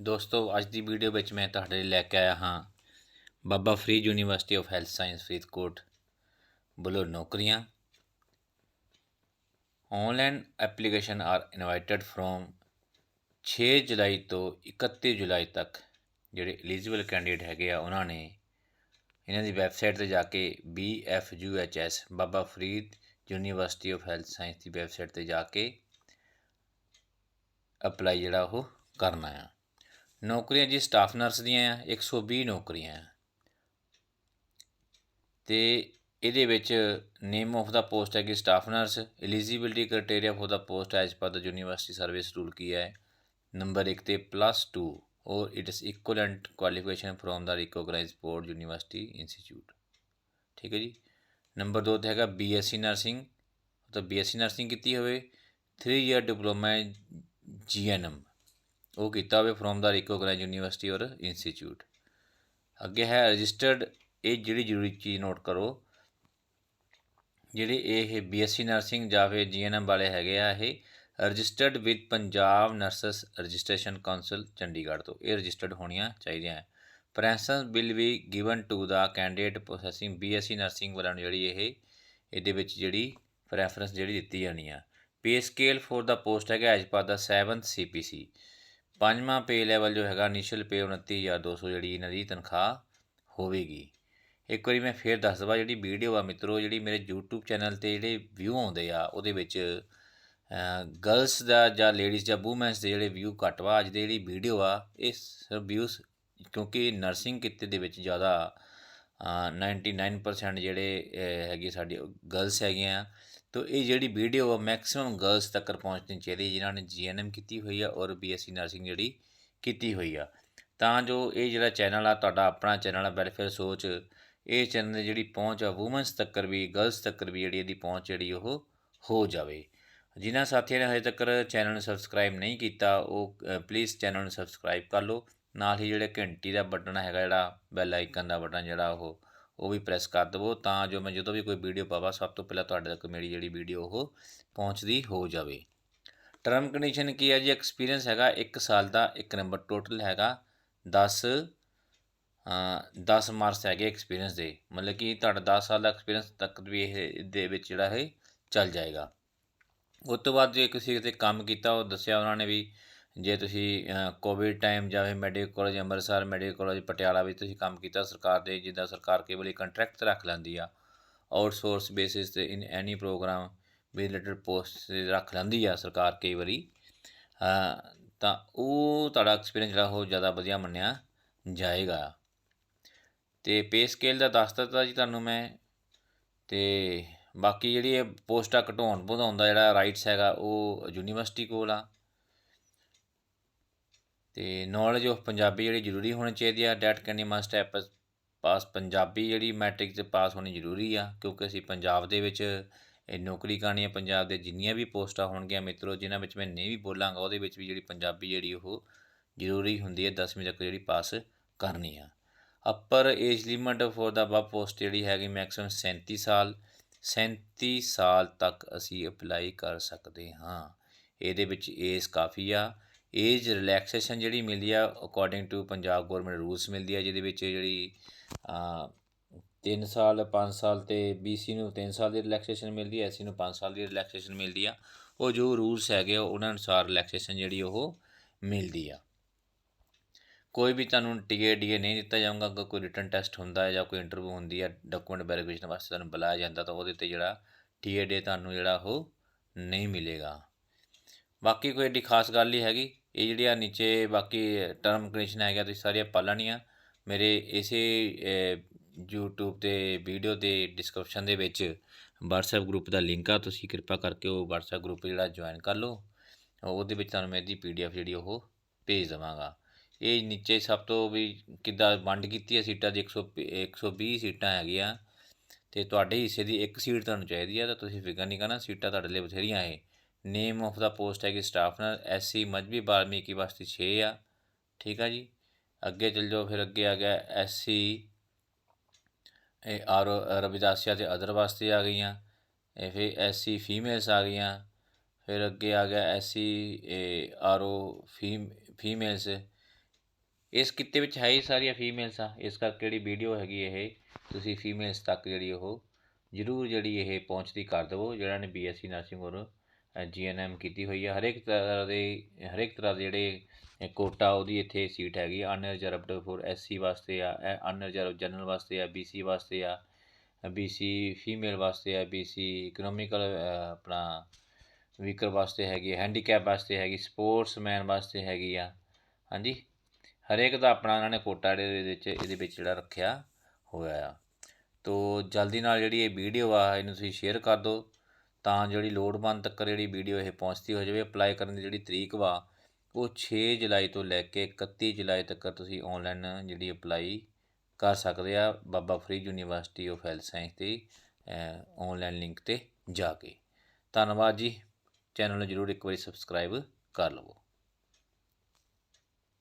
ਦੋਸਤੋ, ਅੱਜ ਦੀ ਵੀਡੀਓ ਵਿੱਚ ਮੈਂ ਤੁਹਾਡੇ ਲਈ ਲੈ ਕੇ ਆਇਆ ਹਾਂ Baba Farid university of health science Faridkot ਵੱਲੋਂ ਨੌਕਰੀਆਂ। Online application are invited from 6 July ਤੋਂ 31 ਜੁਲਾਈ ਤੱਕ ਜਿਹੜੇ ਐਲੀਜੀਬਲ ਕੈਂਡੀਡੇਟ ਹੈਗੇ ਆ, ਉਹਨਾਂ ਨੇ ਇਹਨਾਂ ਦੀ ਵੈਬਸਾਈਟ ਤੇ ਜਾ ਕੇ BFUHS Baba Farid university of health science the website ਤੇ ਜਾ ਕੇ ਅਪਲਾਈ ਜਿਹੜਾ ਉਹ ਕਰਨਾ ਆ। ਨੌਕਰੀਆਂ ਜੀ ਸਟਾਫ ਨਰਸ ਦੀਆਂ ਆ 120 ਨੌਕਰੀਆਂ ਆ। ਤੇ ਇਹਦੇ ਵਿੱਚ ਨੇਮ ਆਫ ਦਾ ਪੋਸਟ ਹੈ ਕਿ staff nurse eligibility criteria for the post as per the university service rule ਕੀ ਹੈ? ਨੰਬਰ 1 ਤੇ plus 2 or it is equivalent qualification from the recognised board university institute ਠੀਕ ਹੈ ਜੀ? ਨੰਬਰ 2 ਤੇ ਹੈਗਾ BSc nursing ਤਾਂ ਬੀਐਸਸੀ ਨਰਸਿੰਗ ਕੀਤੀ ਹੋਵੇ। 3 ਇਅਰ ਡਿਪਲੋਮਾ ਜੀਐਨਐਮ ਉਹ ਕੀਤਾ ਹੋਵੇ from the recognise university or institute ਅੱਗੇ ਹੈ ਰਜਿਸਟਰਡ ਇਹ ਜਿਹੜੀ ਜ਼ਰੂਰੀ ਚੀਜ਼ ਨੋਟ ਕਰੋ। ਜਿਹੜੇ ਇਹ ਬੀਐਸਸੀ ਨਰਸਿੰਗ ਜਾਂ ਫਿਰ ਜੀਐਨਐਮ ਵਾਲੇ ਹੈਗੇ ਆ, ਇਹ registered with Punjab nurses registration council Chandigarh ਤੋਂ। ਇਹ ਰਜਿਸਟਰਡ ਹੋਣੀਆਂ ਚਾਹੀਦੀਆਂ ਹੈ। Preference will be given to the candidate possessing BSc nursing ਵਾਲਿਆਂ ਨੂੰ ਜਿਹੜੀ ਇਹ, ਇਹਦੇ ਵਿੱਚ ਜਿਹੜੀ ਪ੍ਰੈਫਰੈਂਸ ਜਿਹੜੀ ਦਿੱਤੀ ਜਾਣੀ ਆ। Pay scale for the post ਹੈਗਾ as per the 7th CPC ਪੰਜਵਾਂ ਪੇ ਲੈਵਲ ਜੋ ਹੈਗਾ ਇਨੀਸ਼ੀਅਲ ਪੇ 29200 ਜਿਹੜੀ ਇਹਨਾਂ ਦੀ ਤਨਖਾਹ ਹੋਵੇਗੀ। ਇੱਕ ਵਾਰੀ ਮੈਂ ਫੇਰ ਦੱਸ ਦਵਾਂ ਜਿਹੜੀ ਵੀਡੀਓ ਆ ਮਿੱਤਰੋ, ਜਿਹੜੀ ਮੇਰੇ YouTube ਚੈਨਲ ਤੇ ਜਿਹੜੇ ਵਿਊ ਆਉਂਦੇ ਆ, ਉਹਦੇ ਵਿੱਚ ਗਰਲਸ ਦਾ ਜਾਂ ਲੇਡੀਜ਼ ਜਾਂ ਵੂਮਨਸ ਦੇ ਜਿਹੜੇ ਵਿਊ ਘੱਟ ਵਾ, ਅੱਜ ਦੀ ਜਿਹੜੀ ਵੀਡੀਓ ਆ, ਇਹ ਸਿਰਫ ਵਿਊਸ ਕਿਉਂਕਿ ਨਰਸਿੰਗ ਕਿੱਤੇ ਦੇ ਵਿੱਚ ਜ਼ਿਆਦਾ 99% ਜਿਹੜੇ ਹੈਗੇ ਸਾਡੇ ਗਰਲਸ ਹੈਗੇ ਆ ਤੋ ਇਹ ਜਿਹੜੀ ਵੀਡੀਓ ਆ ਮੈਕਸਿਮਮ ਗਰਲਸ ਤੱਕ ਪਹੁੰਚਣੀ ਚਾਹੀਦੀ ਜਿਨ੍ਹਾਂ ਨੇ ਜੀਐਨਐਮ ਕੀਤੀ ਹੋਈ ਆ ਔਰ ਬੀਐਸਸੀ ਨਰਸਿੰਗ ਜਿਹੜੀ ਕੀਤੀ ਹੋਈ ਆ। ਤਾਂ ਜੋ ਇਹ ਜਿਹੜਾ ਚੈਨਲ ਆ, ਤੁਹਾਡਾ ਆਪਣਾ ਚੈਨਲ ਆ ਵੈਲਫੇਅਰ ਸੋਚ, ਇਹ ਚੈਨਲ ਦੀ ਜਿਹੜੀ ਪਹੁੰਚ ਆ ਵੂਮਨਸ ਤੱਕ ਵੀ ਗਰਲਸ ਤੱਕ ਵੀ ਜਿਹੜੀ ਇਹਦੀ ਪਹੁੰਚ ਜਿਹੜੀ ਉਹ ਹੋ ਜਾਵੇ। ਜਿਨ੍ਹਾਂ ਸਾਥੀਆਂ ਨੇ ਹਜੇ ਤੱਕ ਚੈਨਲ ਨੂੰ ਸਬਸਕ੍ਰਾਈਬ ਨਹੀਂ ਕੀਤਾ, ਉਹ ਪਲੀਜ਼ ਚੈਨਲ ਨੂੰ ਸਬਸਕ੍ਰਾਈਬ ਕਰ ਲਓ। ਨਾਲ ਹੀ ਜਿਹੜੇ ਘੰਟੀ ਦਾ ਬਟਨ ਹੈਗਾ ਜਿਹੜਾ ਬੈਲ ਆਈਕਨ ਦਾ ਬਟਨ ਜਿਹੜਾ ਉਹ ਉਹ ਵੀ ਪ੍ਰੈਸ ਕਰ ਦਵੋ ਤਾਂ ਜੋ ਮੈਂ ਜਦੋਂ ਵੀ ਕੋਈ ਵੀਡੀਓ ਪਾਵਾਂ, ਸਭ ਤੋਂ ਪਹਿਲਾਂ ਤੁਹਾਡੇ ਤੱਕ ਮੇਰੀ ਜਿਹੜੀ ਵੀਡੀਓ ਉਹ ਪਹੁੰਚਦੀ ਹੋ ਜਾਵੇ। ਟਰਮ ਕੰਡੀਸ਼ਨ ਕੀ ਹੈ ਜੀ? ਐਕਸਪੀਰੀਅੰਸ ਹੈਗਾ 1 ਸਾਲ ਦਾ, ਇੱਕ ਨੰਬਰ ਟੋਟਲ ਹੈਗਾ 10 10 ਮਾਰਕਸ ਹੈਗੇ ਐਕਸਪੀਰੀਅੰਸ ਦੇ। ਮਤਲਬ ਕਿ ਤੁਹਾਡਾ 10 ਸਾਲ ਦਾ ਐਕਸਪੀਰੀਅੰਸ ਤੱਕ ਵੀ ਇਹ ਦੇ ਵਿੱਚ ਜਿਹੜਾ ਇਹ ਚੱਲ ਜਾਏਗਾ। ਉਸ ਤੋਂ ਬਾਅਦ ਜੇ ਕਿਸੇ ਤੇ ਕੰਮ ਕੀਤਾ, ਉਹ ਦੱਸਿਆ ਉਹਨਾਂ ਨੇ ਵੀ ਜੇ ਤੁਸੀਂ ਕੋਵਿਡ ਟਾਈਮ ਜਾਂ ਫਿਰ medical college Amritsar medical college Patiala ਵਿੱਚ ਤੁਸੀਂ ਕੰਮ ਕੀਤਾ, ਸਰਕਾਰ ਦੇ, ਜਿੱਦਾਂ ਸਰਕਾਰ ਕਈ ਵਾਰੀ ਕੰਟਰੈਕਟ ਰੱਖ ਲੈਂਦੀ ਆ ਆਊਟਸੋਰਸ ਬੇਸਿਸ ਤੇ ਇਨ ਐਨੀ ਪ੍ਰੋਗਰਾਮ ਵੀ ਰਿਲੇਟਡ ਪੋਸਟ ਰੱਖ ਲੈਂਦੀ ਆ ਸਰਕਾਰ ਕਈ ਵਾਰੀ ਤਾਂ ਉਹ ਤੁਹਾਡਾ ਐਕਸਪੀਰੀਅੰਸ ਜਿਹੜਾ ਉਹ ਜ਼ਿਆਦਾ ਵਧੀਆ ਮੰਨਿਆ ਜਾਏਗਾ। ਤੇ ਪੇ ਸਕੇਲ ਦਾ ਦੱਸ ਦਿੱਤਾ ਜੀ ਤੁਹਾਨੂੰ ਮੈਂ, ਤੇ ਬਾਕੀ ਜਿਹੜੀ ਇਹ ਪੋਸਟਾਂ ਘਟਾਉਣ ਵਧਾਉਣ ਦਾ ਜਿਹੜਾ ਰਾਈਟਸ ਹੈਗਾ, ਉਹ ਯੂਨੀਵਰਸਿਟੀ ਕੋਲ ਆ। ਅਤੇ ਨੌਲੇਜ ਆਫ ਪੰਜਾਬੀ ਜਿਹੜੀ ਜ਼ਰੂਰੀ ਹੋਣੀ ਚਾਹੀਦੀ ਆ ਡੈਟ ਕੈਨ ਮਸਟ ਹੈ ਪਾਸ ਪੰਜਾਬੀ ਜਿਹੜੀ ਮੈਟ੍ਰਿਕ 'ਚ ਪਾਸ ਹੋਣੀ ਜ਼ਰੂਰੀ ਆ, ਕਿਉਂਕਿ ਅਸੀਂ ਪੰਜਾਬ ਦੇ ਵਿੱਚ ਇਹ ਨੌਕਰੀ ਕਰਨੀ ਆ, ਪੰਜਾਬ ਦੇ ਜਿੰਨੀਆਂ ਵੀ ਪੋਸਟਾਂ ਹੋਣਗੀਆਂ ਮਿੱਤਰੋ, ਜਿਨ੍ਹਾਂ ਵਿੱਚ ਮੈਂ ਨਹੀਂ ਵੀ ਬੋਲਾਂਗਾ, ਉਹਦੇ ਵਿੱਚ ਵੀ ਜਿਹੜੀ ਪੰਜਾਬੀ ਜਿਹੜੀ ਉਹ ਜ਼ਰੂਰੀ ਹੁੰਦੀ ਹੈ 10ਵੀਂ ਤੱਕ ਜਿਹੜੀ ਪਾਸ ਕਰਨੀ ਆ। Upper age limit for the ਬਬ post ਜਿਹੜੀ ਹੈਗੀ ਮੈਕਸਿਮਮ 37 ਸਾਲ 37 ਸਾਲ ਤੱਕ ਅਸੀਂ ਅਪਲਾਈ ਕਰ ਸਕਦੇ ਹਾਂ। ਇਹਦੇ ਵਿੱਚ ਏਜ ਕਾਫੀ ਆ ਏਜ ਰਿਲੈਕਸੇਸ਼ਨ ਜਿਹੜੀ ਮਿਲਦੀ ਆ according to Punjab government rules ਮਿਲਦੀ ਆ, ਜਿਹਦੇ ਵਿੱਚ ਜਿਹੜੀ 3 ਸਾਲ 5 ਸਾਲ ਤੇ BC ਨੂੰ 3 ਸਾਲ ਦੀ ਰਿਲੈਕਸੇਸ਼ਨ ਮਿਲਦੀ ਹੈ ਐਸਸੀ ਨੂੰ 5 ਸਾਲ ਦੀ ਰਿਲੈਕਸੇਸ਼ਨ ਮਿਲਦੀ ਆ। ਉਹ ਜੋ ਰੂਲਸ ਹੈਗੇ ਉਹਨਾਂ ਅਨੁਸਾਰ ਰਿਲੈਕਸੇਸ਼ਨ ਜਿਹੜੀ ਉਹ ਮਿਲਦੀ ਆ। ਕੋਈ ਵੀ ਤੁਹਾਨੂੰ ਟੀਏ ਡੀਏ ਨਹੀਂ ਦਿੱਤਾ ਜਾਊਗਾ, ਅਗਰ ਕੋਈ ਰਿਟਨ ਟੈਸਟ ਹੁੰਦਾ ਹੈ ਜਾਂ ਕੋਈ ਇੰਟਰਵਿਊ ਹੁੰਦੀ ਹੈ ਡਾਕੂਮੈਂਟ ਵੈਰੀਫਿਕੇਸ਼ਨ ਵਾਸਤੇ ਤੁਹਾਨੂੰ ਬੁਲਾਇਆ ਜਾਂਦਾ, ਤਾਂ ਉਹਦੇ ਤੇ ਜਿਹੜਾ ਟੀਏ ਡੀ ਤੁਹਾਨੂੰ ਜਿਹੜਾ ਉਹ ਨਹੀਂ ਮਿਲੇਗਾ। ਬਾਕੀ ਕੋਈ ਏਡੀ ਖਾਸ ਗੱਲ ਨਹੀਂ ਹੈਗੀ। ਇਹ ਜਿਹੜੀਆਂ ਨੀਚੇ ਬਾਕੀ ਟਰਮ ਕੰਡੀਸ਼ਨ ਹੈਗਾ ਤੁਸੀਂ ਸਾਰੀਆਂ ਪਾਲਣੀਆਂ ਮੇਰੇ ਇਸੇ YouTube ਤੇ ਵੀਡੀਓ ਦੇ ਡਿਸਕ੍ਰਿਪਸ਼ਨ ਦੇ ਵਿੱਚ WhatsApp ਗਰੁੱਪ ਦਾ ਲਿੰਕ ਆ, ਤੁਸੀਂ ਕਿਰਪਾ ਕਰਕੇ ਉਹ WhatsApp ਗਰੁੱਪ ਜਿਹੜਾ ਜੁਆਇਨ ਕਰ ਲਓ। ਉਹਦੇ ਵਿੱਚ ਤੁਹਾਨੂੰ ਮੈਂ ਇਹਦੀ PDF ਜਿਹੜੀ ਉਹ ਭੇਜ ਦੇਵਾਂਗਾ। ਇਹ ਨੀਚੇ ਸਭ ਤੋਂ ਵੀ ਕਿੱਦਾਂ ਵੰਡ ਕੀਤੀ ਹੈ ਸੀਟਾਂ ਦੀ 100 120 ਸੀਟਾਂ ਹੈਗੀਆਂ। ਤੇ ਤੁਹਾਡੇ ਹਿੱਸੇ ਦੀ ਇੱਕ ਸੀਟ ਤੁਹਾਨੂੰ ਚਾਹੀਦੀ ਆ, ਤਾਂ ਤੁਸੀਂ ਫਿਕਰ ਨਹੀਂ ਕਰਨਾ, ਸੀਟਾਂ ਤੁਹਾਡੇ ਲਈ ਬਥੇਰੀਆਂ ਹੈ ਨੇਮ ਆਫ ਦਾ ਪੋਸਟ ਹੈਗੀ ਕਿ ਸਟਾਫ ਨਰ ਐਸਸੀ ਮਜਬੀ ਬਾਲਮੀਕੀ ਵਾਸਤੇ 6 ਆ ਠੀਕ ਆ ਜੀ ਅੱਗੇ ਚੱਲ ਜਾਓ ਫਿਰ ਅੱਗੇ ਆ ਗਿਆ ਐਸਸੀ ਇਹ ਆਰ ਰਵਿਦਾਸੀਆ ਤੇ ਅਦਰ ਵਾਸਤੇ ਆ ਗਈਆਂ ਇਹ ਫਿਰ ਐਸਸੀ ਫੀਮੇਲਸ ਆ ਗਈਆਂ ਫਿਰ ਅੱਗੇ ਆ ਗਿਆ ਐਸਸੀ ਆਰਓ ਫੀਮ ਫੀਮੇਲਸ ਇਸ ਕਿੱਤੇ ਵਿੱਚ ਹੈ ਹੀ ਸਾਰੀਆਂ ਫੀਮੇਲਸ ਆ ਇਸ ਕਰਕੇ ਜਿਹੜੀ ਵੀਡੀਓ ਹੈਗੀ ਇਹ ਤੁਸੀਂ ਫੀਮੇਲਸ ਤੱਕ ਜਿਹੜੀ ਉਹ ਜ਼ਰੂਰ ਜਿਹੜੀ ਇਹ ਪਹੁੰਚਦੀ ਕਰ ਦੇਵੋ ਜਿਹੜਾ ਨੇ ਬੀਐਸਸੀ ਨਰਸਿੰਗ ਔਰ ਜੀਐਨਐਮ ਕੀਤੀ ਹੋਈ ਹੈ ਹਰੇਕ ਤਰ੍ਹਾਂ ਦੇ, ਹਰੇਕ ਤਰ੍ਹਾਂ ਦੇ ਜਿਹੜੇ ਕੋਟਾ, ਉਹਦੀ ਇੱਥੇ ਸੀਟ ਹੈਗੀ ਅਨਰਿਜ਼ਰਵਡ ਫੋਰ ਐਸਸੀ ਵਾਸਤੇ ਆ ਅਨਰਿਜ਼ਰਵ ਜਨਰਲ ਵਾਸਤੇ ਆ ਬੀਸੀ ਵਾਸਤੇ ਆ ਬੀਸੀ ਫੀਮੇਲ ਵਾਸਤੇ ਆ ਬੀਸੀ ਇਕਨੋਮਿਕਲ ਆਪਣਾ ਵੀਕਰ ਵਾਸਤੇ ਹੈਗੀ ਹੈਂਡੀਕੈਪ ਵਾਸਤੇ ਹੈਗੀ ਸਪੋਰਟਸਮੈਨ ਵਾਸਤੇ ਹੈਗੀ ਆ। ਹਾਂਜੀ? ਹਰੇਕ ਦਾ ਆਪਣਾ ਇਹਨਾਂ ਨੇ ਕੋਟਾ ਦੇ ਵਿੱਚ, ਇਹਦੇ ਵਿੱਚ ਜਿਹੜਾ ਰੱਖਿਆ ਹੋਇਆ ਆ। ਤੋ, ਜਲਦੀ ਨਾਲ ਜਿਹੜੀ ਇਹ ਵੀਡੀਓ ਆ, ਇਹਨੂੰ ਤੁਸੀਂ ਸ਼ੇਅਰ ਕਰ ਦਿਓ। ਤਾਂ ਜਿਹੜੀ ਲੋੜਵੰਦ ਤੱਕ ਜਿਹੜੀ ਵੀਡੀਓ ਇਹ ਪਹੁੰਚਦੀ ਹੋ ਜਾਵੇ ਅਪਲਾਈ ਕਰਨ ਦੀ ਜਿਹੜੀ ਤਰੀਕ ਵਾ, ਉਹ 6 ਜੁਲਾਈ ਤੋਂ ਲੈ ਕੇ 31 ਜੁਲਾਈ ਤੱਕ ਤੁਸੀਂ ਆਨਲਾਈਨ ਜਿਹੜੀ ਅਪਲਾਈ ਕਰ ਸਕਦੇ ਆ Baba Farid university of health science the online link ਤੇ ਜਾ ਕੇ। ਧੰਨਵਾਦ ਜੀ। ਚੈਨਲ ਨੂੰ ਜਰੂਰ ਇੱਕ ਵਾਰੀ ਸਬਸਕ੍ਰਾਈਬ ਕਰ ਲਵੋ।